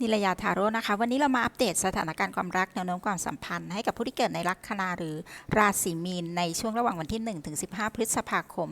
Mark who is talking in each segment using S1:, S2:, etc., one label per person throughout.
S1: นิรยาทาโร่นะคะ วันนี้เรามาอัปเดตสถานการณ์ความรักแนวโน้มความสัมพันธ์ ให้กับผู้ที่เกิดในลัคนาหรือราศีมีน ในช่วงระหว่างวันที่ 1 ถึง 15 พฤษภาคม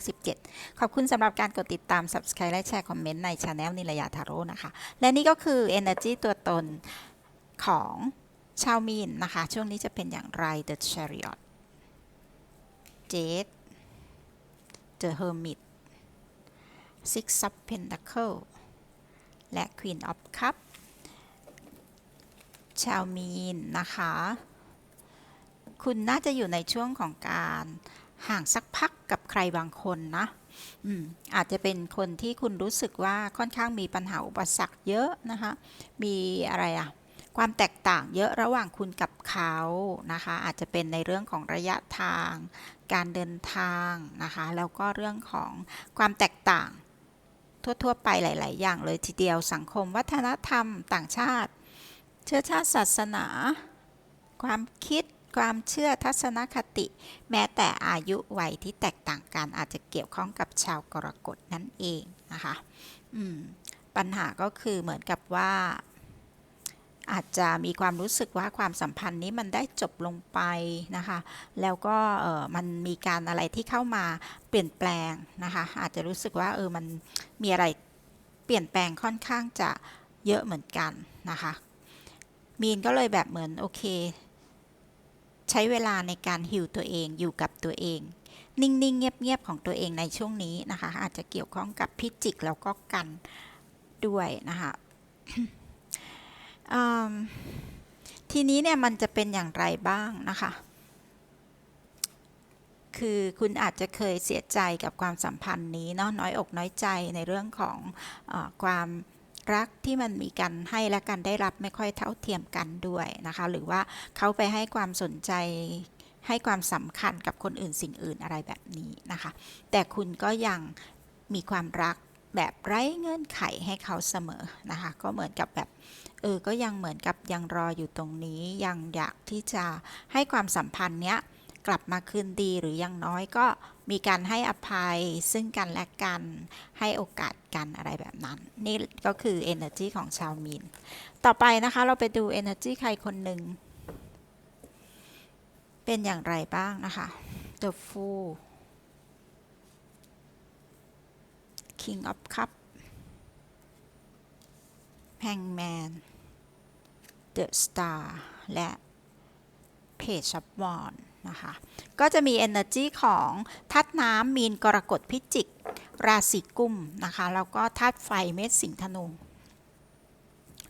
S1: 2517ขอบคุณสำหรับการกดติดตาม Subscribe และแชร์คอมเมนต์ในช anel นิรยาทาโร่นะคะ และนี่ก็คือ Energy ตัวตนของชาวมีนนะคะ ช่วงนี้จะเป็นอย่างไร The Chariot Jade The Hermit Six of Pentacles และ Queen of Cup ชาวมีนนะคะ คุณน่าจะอยู่ในช่วงของการห่างสักพักกับใครบางคนนะอืมอาจจะเป็นคนที่คุณรู้สึกว่าค่อนข้างมีปัญหาอุปสรรคเยอะนะคะ มีอะไรอะความแตกต่างเยอะระหว่างคุณกับเขานะคะ อาจจะเป็นในเรื่องของระยะทาง การเดินทางนะคะ แล้วก็เรื่องของความแตกต่าง ทั่ว ๆ ไปหลาย ๆ อย่างเลยทีเดียวสังคมวัฒนธรรมต่างชาติ เชื้อชาติศาสนา ความคิดความเชื่อทัศนคติ แม้แต่อายุวัยที่แตกต่างกันอาจจะเกี่ยวข้องกับชาวกรกฎนั่นเองนะคะปัญหาก็คือเหมือนกับว่า อาจจะมีความรู้สึกว่าความสัมพันธ์นี้มันได้จบลงไปนะคะ แล้วก็มันมีการอะไรที่เข้ามาเปลี่ยนแปลงนะคะ อาจจะรู้สึกว่าเออมันมีอะไรเปลี่ยนแปลงค่อนข้างจะเยอะเหมือนกันนะคะ มีนก็เลยแบบเหมือนโอเค ใช้เวลาในการฮิวตัวเองอยู่กับตัวเอง นิ่งๆ เงียบๆ ของตัวเองในช่วงนี้นะคะ อาจจะเกี่ยวข้องกับพิจิกแล้วก็กันด้วยนะคะ ทีนี้เนี่ยมันจะเป็นอย่างไรบ้างนะคะ คือคุณอาจจะเคยเสียใจกับความสัมพันธ์นี้เนาะน้อยอกน้อยใจในเรื่องของอความรักที่มันมีกันให้และกันได้รับไม่ค่อยเท่าเทียมกันด้วยนะคะ หรือว่าเขาไปให้ความสนใจให้ความสำคัญกับคนอื่นสิ่งอื่นอะไรแบบนี้นะคะ แต่คุณก็ยังมีความรักแบบไร้เงื่อนไขให้เขาเสมอนะคะ ก็เหมือนกับแบบ เออก็ยังเหมือนกับยังรออยู่ตรงนี้ยังอยากที่จะให้ความสัมพันธ์เนี้ยกลับมาคืนดีหรือยังน้อยก็มีการให้อภัยซึ่งกันและกัน ให้โอกาสกันอะไรแบบนั้น นี่ก็คือ energy ของชาวมีน ต่อไปนะคะเราไปดู energy ใครคนหนึ่ง เป็นอย่างไรบ้างนะคะ The Fool King of Cup Hangman The Star และ Page of w a n d นะคะ ก็จะมี energy ของธาตุน้ำมีนกรกฎพิจิก ราศีกุมนะคะ แล้วก็ธาตุไฟเมษสิงห์ธนู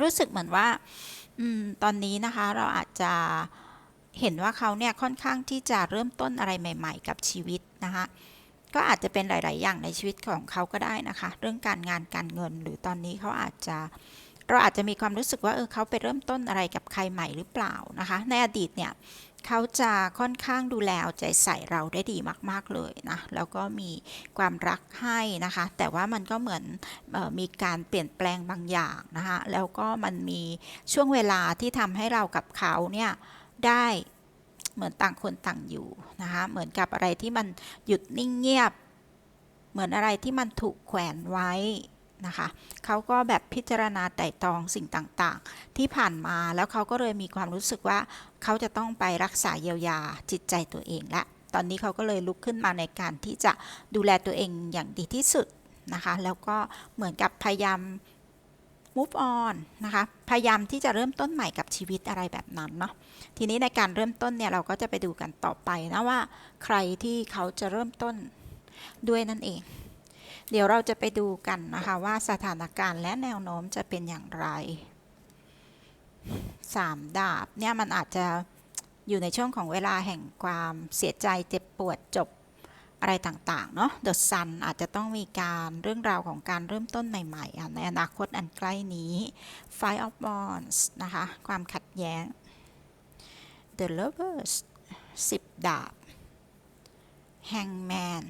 S1: รู้สึกเหมือนว่าอตอนนี้นะคะเราอาจจะเห็นว่าเขาเนี่ยค่อนข้างที่จะเริ่มต้นอะไรใหม่ ๆ กับชีวิตนะคะก็อาจจะเป็นหลาย ๆ อย่างในชีวิตของเขาก็ได้นะคะ เรื่องการงานการเงินหรือตอนนี้เขาอาจจะ เราอาจจะมีความรู้สึกว่าเออเขาไปเริ่มต้นอะไรกับใครใหม่หรือเปล่านะคะ ในอดีตเนี่ยเขาจะค่อนข้างดูแลเอาใจใส่เราได้ดีมาก ๆ เลยนะแล้วก็มีความรักให้นะคะ แต่ว่ามันก็เหมือนออมีการเปลี่ยนแปลงบางอย่างนะคะแล้วก็มันมีช่วงเวลาที่ทำให้เรากับเขาเนี่ยได้เหมือนต่างคนต่างอยู่นะคะเหมือนกับอะไรที่มันหยุดนิ่งเงียบ เหมือนอะไรที่มันถูกแขวนไว้ นะคะเขาก็แบบพิจารณาไต่ตองสิ่งต่างๆ ที่ผ่านมาแล้วเขาก็เลยมีความรู้สึกว่าเขาจะต้องไปรักษาเยียวยาจิตใจตัวเองละ ตอนนี้เขาก็เลยลุกขึ้นมาในการที่จะดูแลตัวเองอย่างดีที่สุดนะคะ แล้วก็เหมือนกับพยายาม move on นะคะ พยายามที่จะเริ่มต้นใหม่กับชีวิตอะไรแบบนั้นเนาะ ทีนี้ในการเริ่มต้นเนี่ยเราก็จะไปดูกันต่อไปนะว่า ใครที่เขาจะเริ่มต้นด้วยนั่นเอง เดี๋ยวเราจะไปดูกันนะคะว่าสถานการณ์และแนวโน้มจะเป็นอย่างไรสามดาบเนี่ยมันอาจจะอยู่ในช่วงของเวลาแห่งความเสียใจเจ็บปวดจบอะไรต่าง ๆ เนาะ The Sun อาจจะต้องมีการเรื่องราวของการเริ่มต้นใหม่ๆ ในอนาคตอันใกล้นี้ Five of Wands นะคะ ความขัดแย้ง The Lovers สิบดาบ Hangman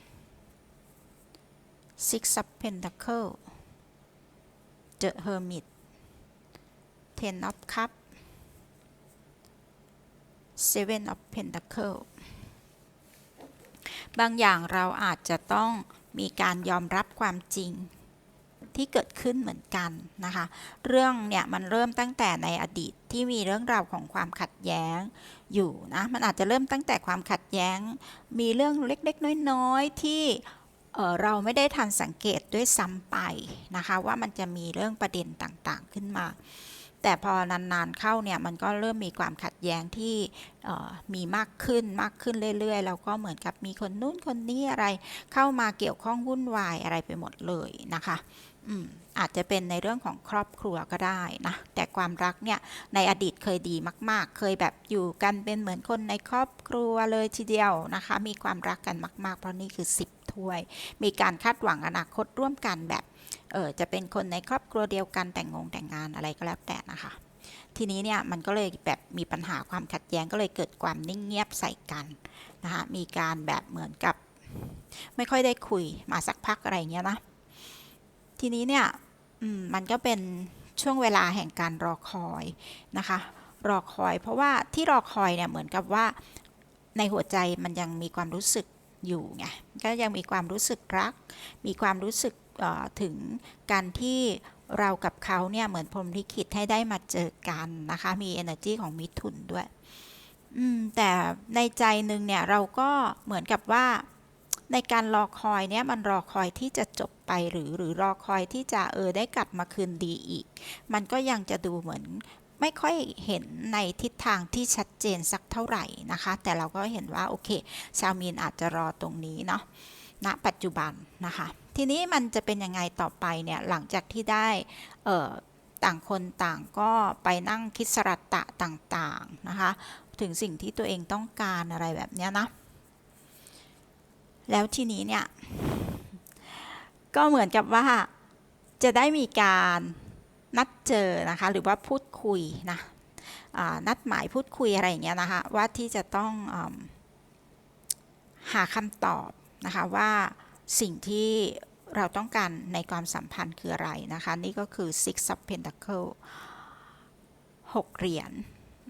S1: Six of Pentacles The Hermit Ten of Cup Seven of Pentacles บางอย่างเราอาจจะต้องมีการยอมรับความจริงที่เกิดขึ้นเหมือนกันนะคะ เรื่องเนี่ยมันเริ่มตั้งแต่ในอดีตที่มีเรื่องราวของความขัดแย้งอยู่นะ มันอาจจะเริ่มตั้งแต่ความขัดแย้ง มีเรื่องเล็กๆ น้อยๆ ที่ เราไม่ได้ทันสังเกตด้วยซ้ำไปนะคะ ว่ามันจะมีเรื่องประเด็นต่างๆขึ้นมา แต่พอนานๆเข้าเนี่ยมันก็เริ่มมีความขัดแย้งที่มีมากขึ้นมากขึ้นเรื่อยๆแล้วก็เหมือนกับมีคนนู้นคนนี้อะไรเข้ามาเกี่ยวข้องวุ่นวายอะไรไปหมดเลยนะคะอืมอาจจะเป็นในเรื่องของครอบครัวก็ได้นะ แต่ความรักเนี่ยในอดีตเคยดีมาก ๆ เคยแบบอยู่กันเป็นเหมือนคนในครอบครัวเลยทีเดียวนะคะ มีความรักกันมาก ๆ เพราะนี่คือ 10 ถ้วย มีการคาดหวังอนาคตร่วมกันแบบเออจะเป็นคนในครอบครัวเดียวกันแต่งงงแต่งงานอะไรก็แล้วแต่นะคะ ทีนี้เนี่ยมันก็เลยแบบมีปัญหาความขัดแย้งก็เลยเกิดความนิ่งเงียบใส่กันนะคะมีการแบบเหมือนกับ ไม่ค่อยได้คุยมาสักพักอะไรเงี้ยนะทีนี้เนี่ยมมันก็เป็นช่วงเวลาแห่งการรอคอยนะคะ รอคอย เพราะว่าที่รอคอยเนี่ยเหมือนกับว่าในหัวใจมันยังมีความรู้สึก อยู่ไงก็ยังมีความรู้สึกรัก มีความรู้สึกถึงการที่เรากับเขาเนี่ยเหมือนพรมลิขิตให้ได้มาเจอกันนะคะ มี energy ของมิถุนด้วยแต่ในใจหนึ่งเนี่ยเราก็เหมือนกับว่าในการรอคอยเนี่ยมันรอคอยที่จะจบไปหรือหรือรอคอยที่จะเออได้กลับมาคืนดีอีก มันก็ยังจะดูเหมือน ไม่ค่อยเห็นในทิศทางที่ชัดเจนสักเท่าไหร่นะคะ แต่เราก็เห็นว่าโอเคชาวมีนอาจจะรอตรงนี้เนาะณปัจจุบันนะคะ ทีนี้มันจะเป็นยังไงต่อไปเนี่ยหลังจากที่ได้ต่างคนต่างก็ไปนั่งคิดสรัตตะต่างๆนะคะ ถึงสิ่งที่ตัวเองต้องการอะไรแบบเนี้ยนะ แล้วทีนี้เนี่ย ก็เหมือนกับว่าจะได้มีการ นัดเจอนะคะหรือว่าพูดคุยนะนัดหมายพูดคุยอะไรอย่างเงี้ยนะคะว่าที่จะต้องอหาคำตอบนะคะว่าสิ่งที่เราต้องการในความสัมพันธ์คืออะไรนะคะ นี่ก็คือ six of pentacle หกเหรียญ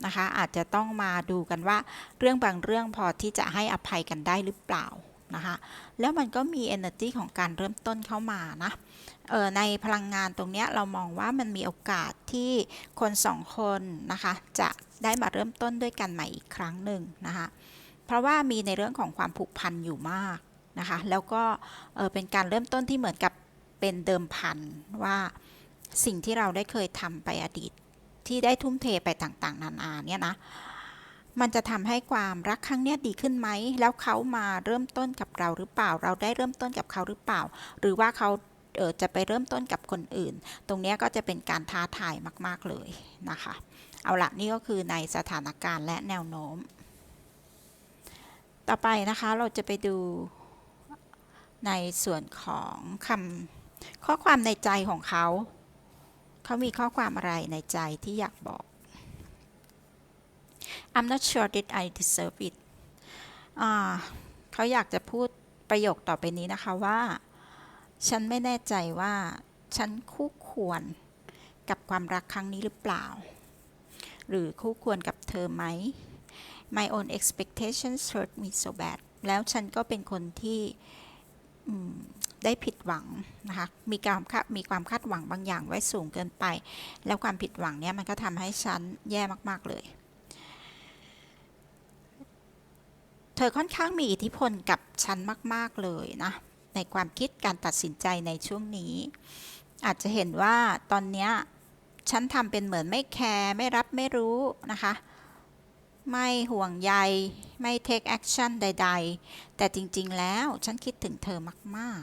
S1: นะคะอาจจะต้องมาดูกันว่าเรื่องบางเรื่องพอที่จะให้อภัยกันได้หรือเปล่านะคะแล้วมันก็มี energy ของการเริ่มต้นเข้ามานะ ในพลังงานตรงนี้เรามองว่ามันมีโอกาสที่คนสองคนนะคะจะได้มาเริ่มต้นด้วยกันใหม่อีกครั้งหนึ่งนะคะเพราะว่ามีในเรื่องของความผูกพันอยู่มากนะคะแล้วก็เป็นการเริ่มต้นที่เหมือนกับเป็นเดิมพันว่าสิ่งที่เราได้เคยทำไปอดีต ที่ได้ทุ่มเทไปต่างๆ นานาเนี่ยนะมันจะทำให้ความรักครั้งนี้ดีขึ้นไหม แล้วเขามาเริ่มต้นกับเราหรือเปล่า เราได้เริ่มต้นกับเขาหรือเปล่า หรือว่าเขา จะไปเริ่มต้นกับคนอื่น ตรงนี้ก็จะเป็นการท้าทายมากๆเลยนะคะ เอาละนี่ก็คือในสถานการณ์และแนวโน้ม ต่อไปนะคะเราจะไปดูในส่วนของคำข้อความในใจของเขา เขามีข้อความอะไรในใจที่อยากบอก I'm not sure that I deserve it เขาอยากจะพูดประโยคต่อไปนี้นะคะว่า ฉันไม่แน่ใจว่าฉันคู่ควรกับความรักครั้งนี้หรือเปล่า หรือคู่ควรกับเธอไหม My own expectations hurt me so bad แล้วฉันก็เป็นคนที่ได้ผิดหวังนะคะ มีการคาดมีความคาดหวังบางอย่างไว้สูงเกินไป แล้วความผิดหวังเนี้ยมันก็ทำให้ฉันแย่มาก ๆ เลย เธอค่อนข้างมีอิทธิพลกับฉันมาก ๆ เลยนะ ในความคิดการตัดสินใจในช่วงนี้ อาจจะเห็นว่าตอนนี้ฉันทำเป็นเหมือนไม่แคร์ไม่รับไม่รู้นะคะ ไม่ห่วงใย ไม่ take action ใด ๆ แต่จริงๆแล้วฉันคิดถึงเธอมาก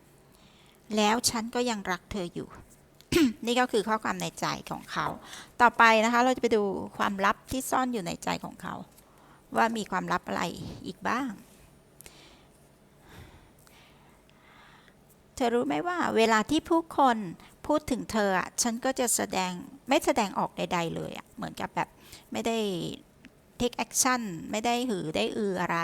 S1: ๆ แล้วฉันก็ยังรักเธออยู่ นี่ก็คือข้อความในใจของเขา ต่อไปนะคะเราจะไปดูความลับที่ซ่อนอยู่ในใจของเขา ว่ามีความลับอะไรอีกบ้าง ธอรู้ไหมว่าเวลาที่ผู้คนพูดถึงเธออะฉันก็จะแสดงไม่แสดงออกใด ๆ เลยอะเหมือนกับแบบไม่ได้ take action ไม่ได้หือได้อืออะไร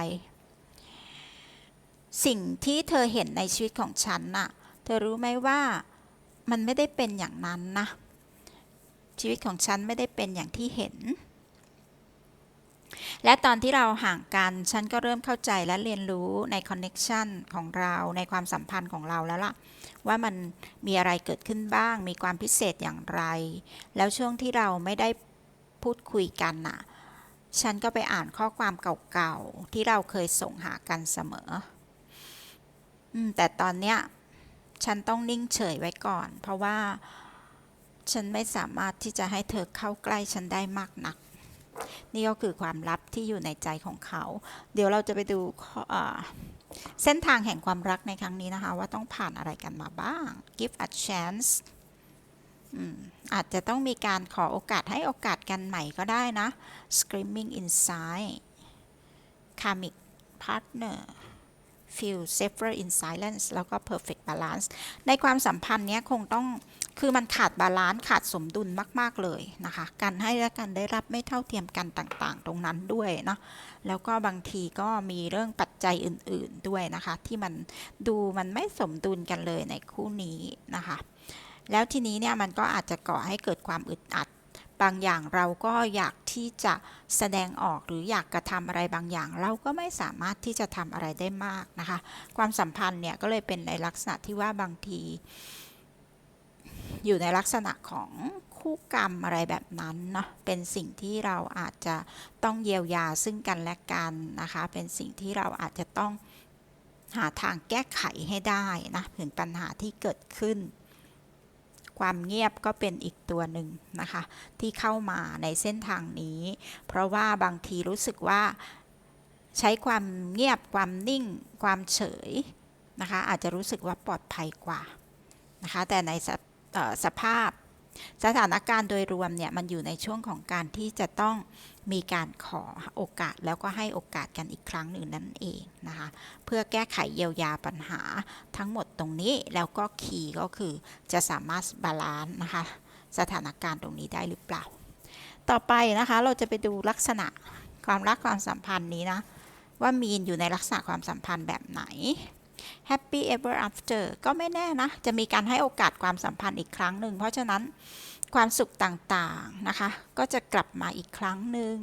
S1: สิ่งที่เธอเห็นในชีวิตของฉันน่ะ เธอรู้ไหมว่ามันไม่ได้เป็นอย่างนั้นนะ ชีวิตของฉันไม่ได้เป็นอย่างที่เห็น และตอนที่เราห่างกัน ฉันก็เริ่มเข้าใจและเรียนรู้ในคอนเน็ชันของเราในความสัมพันธ์ของเราแล้วล่ะ ว่ามันมีอะไรเกิดขึ้นบ้าง มีความพิเศษอย่างไร แล้วช่วงที่เราไม่ได้พูดคุยกันน่ะ ฉันก็ไปอ่านข้อความเก่าๆ ที่เราเคยส่งหากันเสมออมแต่ตอนเนี้ยฉันต้องนิ่งเฉยไว้ก่อน เพราะว่าฉันไม่สามารถที่จะให้เธอเข้าใกล้ฉันได้มากนัก นี่ก็คือความลับที่อยู่ในใจของเขา เดี๋ยวเราจะไปดูเส้นทางแห่งความรักในครั้งนี้นะคะ ว่าต้องผ่านอะไรกันมาบ้าง give a chance อืมอาจจะต้องมีการขอโอกาสให้โอกาสกันใหม่ก็ได้นะ screaming inside karmic partner feel safer in silence แล้วก็ perfect balance ในความสัมพันธ์เนี้ยคงต้องคือมันขาดบาลานซ์ขาดสมดุลมาก ๆ เลยนะคะ การให้และการได้รับไม่เท่าเทียมกันต่างๆ ตรงนั้นด้วยเนาะแล้วก็บางทีก็มีเรื่องปัจจัยอื่นๆด้วยนะคะ ที่มันดูมันไม่สมดุลกันเลยในคู่นี้นะคะ แล้วทีนี้เนี่ยมันก็อาจจะก่อให้เกิดความอึดอัด บางอย่างเราก็อยากที่จะแสดงออกหรืออยากกระทำอะไรบางอย่าง เราก็ไม่สามารถที่จะทำอะไรได้มากนะคะ ความสัมพันธ์เนี่ยก็เลยเป็นในลักษณะที่ว่าบางที อยู่ในลักษณะของคู่กรรมอะไรแบบนั้นเนาะเป็นสิ่งที่เราอาจจะต้องเยียวยาซึ่งกันและกันนะคะ เป็นสิ่งที่เราอาจจะต้องหาทางแก้ไขให้ได้นะถึงปัญหาที่เกิดขึ้น ความเงียบก็เป็นอีกตัวหนึ่งนะคะ ที่เข้ามาในเส้นทางนี้ เพราะว่าบางทีรู้สึกว่าใช้ความเงียบความนิ่ง ความเฉยนะคะ อาจจะรู้สึกว่าปลอดภัยกว่านะคะ แต่ในสสภาพ สถานการณ์โดยรวมเนี่ยมันอยู่ในช่วงของการที่จะต้องมีการขอโอกาสแล้วก็ให้โอกาสกันอีกครั้งหนึ่งนั่นเองนะคะเพื่อแก้ไขเยียวยาปัญหาทั้งหมดตรงนี้แล้วก็คีย์ก็คือจะสามารถบาลานซ์นะคะสถานการณ์ตรงนี้ได้หรือเปล่า ต่อไปนะคะเราจะไปดูลักษณะความรักความสัมพันธ์นี้นะว่ามีนอยู่ในลักษณะความสัมพันธ์แบบไหน Happy ever after ก็ไม่แน่นะ จะมีการให้โอกาสความสัมพันธ์อีกครั้งหนึ่ง เพราะฉะนั้นความสุขต่างๆนะคะ ก็จะกลับมาอีกครั้งหนึ่ง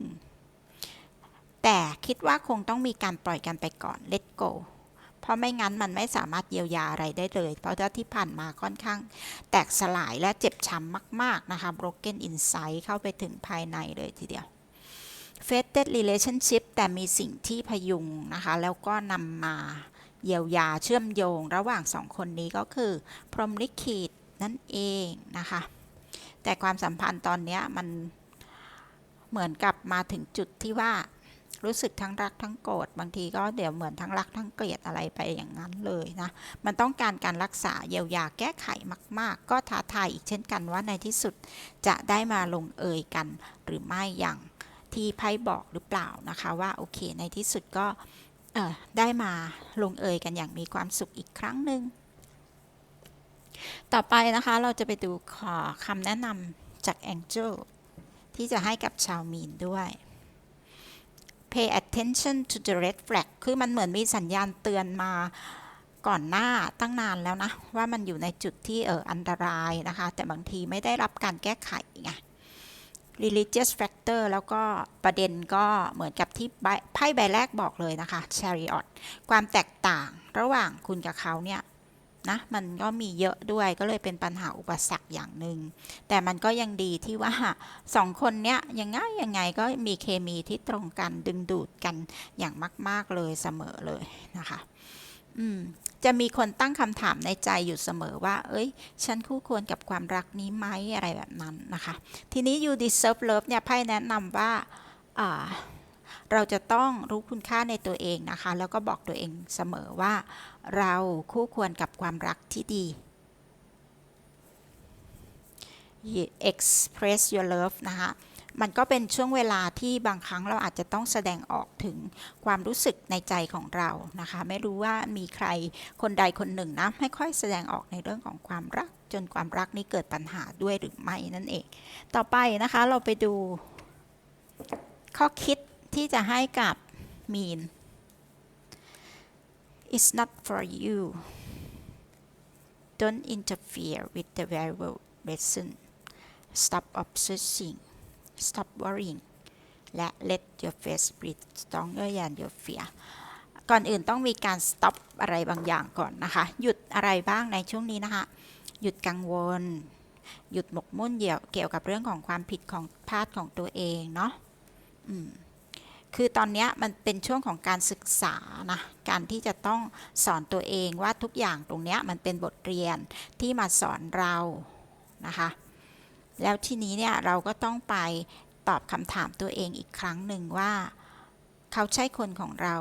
S1: แต่คิดว่าคงต้องมีการปล่อยกันไปก่อน let go เพราะไม่งั้นมันไม่สามารถเยียวยาอะไรได้เลย เพราะว่าที่ผ่านมาค่อนข้าง แตกสลายและเจ็บช้ำมาก ๆ นะคะ broken inside เข้าไปถึงภายในเลยทีเดียว fated relationship แต่มีสิ่งที่พยุงนะคะ แล้วก็นำมา เยียวยาเชื่อมโยงระหว่างสองคนนี้ก็คือ พรหมลิขิตนั่นเองนะคะ แต่ความสัมพันธ์ตอนนี้มันเหมือนกับมาถึงจุดที่ว่ารู้สึกทั้งรักทั้งโกรธบางทีก็เดี๋ยวเหมือนทั้งรักทั้งเกลียดอะไรไปอย่างนั้นเลยนะ มันต้องการการรักษาเยียวยาแก้ไขมาก ๆ ก็ท้าทายอีกเช่นกันว่าในที่สุดจะได้มาลงเอยกันหรือไม่อย่างที่ไพ่บอกหรือเปล่านะคะว่าโอเคในที่สุดก็ ได้มาลงเอยกันอย่างมีความสุขอีกครั้งหนึ่งต่อไปนะคะเราจะไปดูขอคำแนะนำจาก Angel ที่จะให้กับชาวมีนด้วย pay attention to the red flag คือมันเหมือนมีสัญญาณเตือนมาก่อนหน้าตั้งนานแล้วนะ ว่ามันอยู่ในจุดที่เอออันตรายนะคะ แต่บางทีไม่ได้รับการแก้ไขไง religious factor แล้วก็ประเด็นก็เหมือนกับที่ไพ่ใบแรกบอกเลยนะคะ chariot ความแตกต่างระหว่างคุณกับเขาเนี่ยนะมันก็มีเยอะด้วยก็เลยเป็นปัญหาอุปสรรคอย่างหนึ่งแต่มันก็ยังดีที่ว่าสองคนเนี้ยยังไงยังไงก็มีเคมีที่ตรงกันดึงดูดกันอย่างมาก ๆเลยเสมอเลยนะคะ อืม จะมีคนตั้งคำถามในใจอยู่เสมอว่า เอ้ย ฉันคู่ควรกับความรักนี้ไหมอะไรแบบนั้นนะคะ ทีนี้ you deserve love เนี่ยไพ่แนะนำว่าเราจะต้องรู้คุณค่าในตัวเองนะคะ แล้วก็บอกตัวเองเสมอว่า เราคู่ควรกับความรักที่ดี express your love นะคะ มันก็เป็นช่วงเวลาที่บางครั้งเราอาจจะต้องแสดงออกถึงความรู้สึกในใจของเรานะคะ ไม่รู้ว่ามีใครคนใดคนหนึ่งนะไม่ค่อยแสดงออกในเรื่องของความรัก จนความรักนี้เกิดปัญหาด้วยหรือไม่นั่นเอง ต่อไปนะคะเราไปดู ข้อคิดที่จะให้กับมีน It's not for you Don't interfere with the variable lesson Stop obsessing Stop worrying และ let your face breathe stronger than your fear ก่อนอื่นต้องมีการ stop อะไรบางอย่างก่อนนะคะ หยุดอะไรบ้างในช่วงนี้นะคะ หยุดกังวล หยุดหมกมุ่นเกี่ยวกับเรื่องของความผิดของพลาดของตัวเองเนาะคือตอนนี้มันเป็นช่วงของการศึกษานะ การที่จะต้องสอนตัวเองว่าทุกอย่างตรงนี้มันเป็นบทเรียนที่มาสอนเรานะคะ แล้วทีนี้เนี่ยเราก็ต้องไปตอบคำถามตัวเองอีกครั้งหนึ่งว่า เขาใช่คนของเรา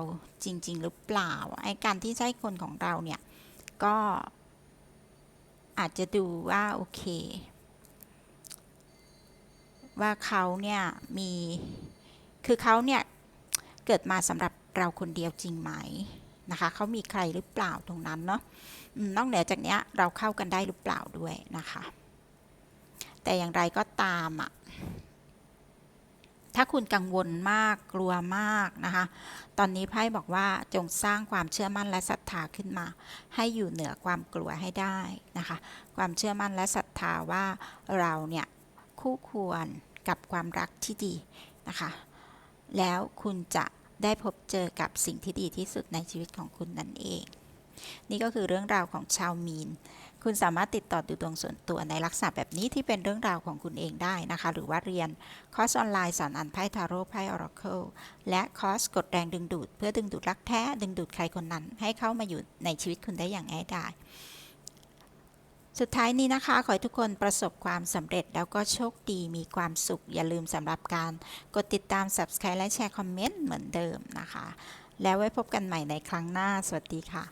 S1: จริง ๆ หรือเปล่าไอ้การที่ใช่คนของเราเนี่ยก็อาจจะดูว่าโอเค ว่าเขาเนี่ยมีคือเขาเนี่ยเกิดมาสำหรับเราคนเดียวจริงไหมนะคะเขามีใครหรือเปล่าตรงนั้นเนาะนอกเหนือจากเนี้ยเราเข้ากันได้หรือเปล่าด้วยนะคะ แต่อย่างไรก็ตามอะถ้าคุณกังวลมากกลัวมากนะคะ ตอนนี้ไพ่บอกว่าจงสร้างความเชื่อมั่นและศรัทธาขึ้นมา ให้อยู่เหนือความกลัวให้ได้นะคะ ความเชื่อมั่นและศรัทธาว่าเราเนี่ยคู่ควรกับความรักที่ดีนะคะ แล้วคุณจะได้พบเจอกับสิ่งที่ดีที่สุดในชีวิตของคุณนั่นเอง นี่ก็คือเรื่องราวของชาวมีน คุณสามารถติดต่อดูดวงส่วนตัวในลักษณะแบบนี้ที่เป็นเรื่องราวของคุณเองได้นะคะ หรือว่าเรียนคอร์สออนไลน์สอนอ่านไพ่ทาโร่ไพ่ออราเคิลและคอร์สกดแรงดึงดูด เพื่อดึงดูดรักแท้ ดึงดูดใครคนนั้น ให้เข้ามาอยู่ในชีวิตคุณได้อย่างง่ายดายสุดท้ายนี้นะคะ ขอให้ทุกคนประสบความสำเร็จแล้วก็โชคดีมีความสุข อย่าลืมสำหรับการกดติดตาม Subscribe และแชร์คอมเมนต์เหมือนเดิมนะคะ แล้วไว้พบกันใหม่ในครั้งหน้า สวัสดีค่ะ